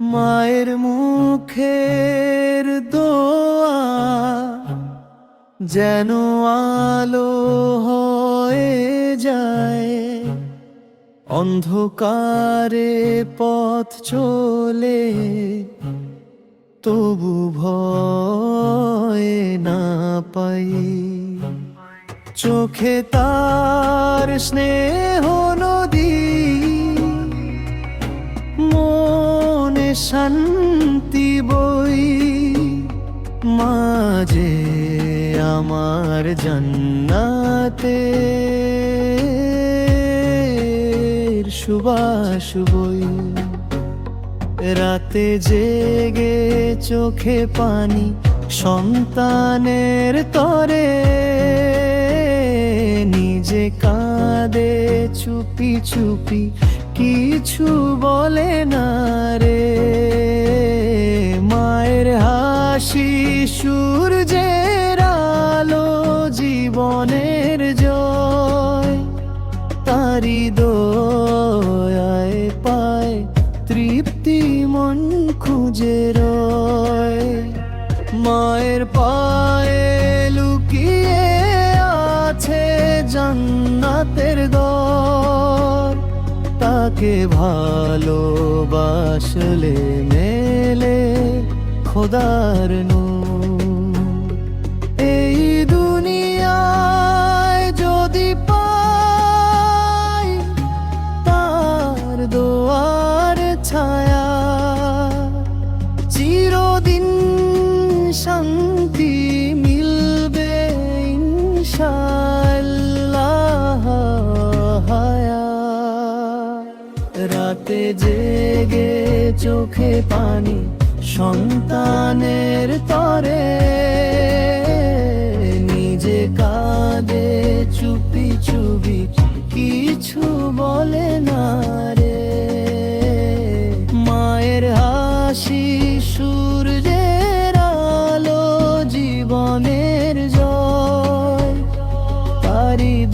মায়ের মুখের দোয়া যেন আলো হয়ে যায়। অন্ধকারে পথ চলে, তবু ভয় না পাই। চোখে তার স্নেহ নদী, মনে শান্তি বই। মাঝে আমার জান্নাতে। বই। রাতে জেগে চোখে পানি সন্তানের তরে। নিজে কাঁদে চুপি চুপি, কিছু বলে না। মায়ের পায়ে লুকিয়ে আছে জান্নাতের দর তাকে ভালোবাসলে মেলে খোদার নূর। এই দুনিয়ায় যদি পাই তার দোয়ার ছায়া, চিরদিন ইনশাল্লাহ রাতে জেগে চোখে পানি সন্তানের তরে। নিজে কাঁদে চুপি চুপি কিছু বলে না। আলো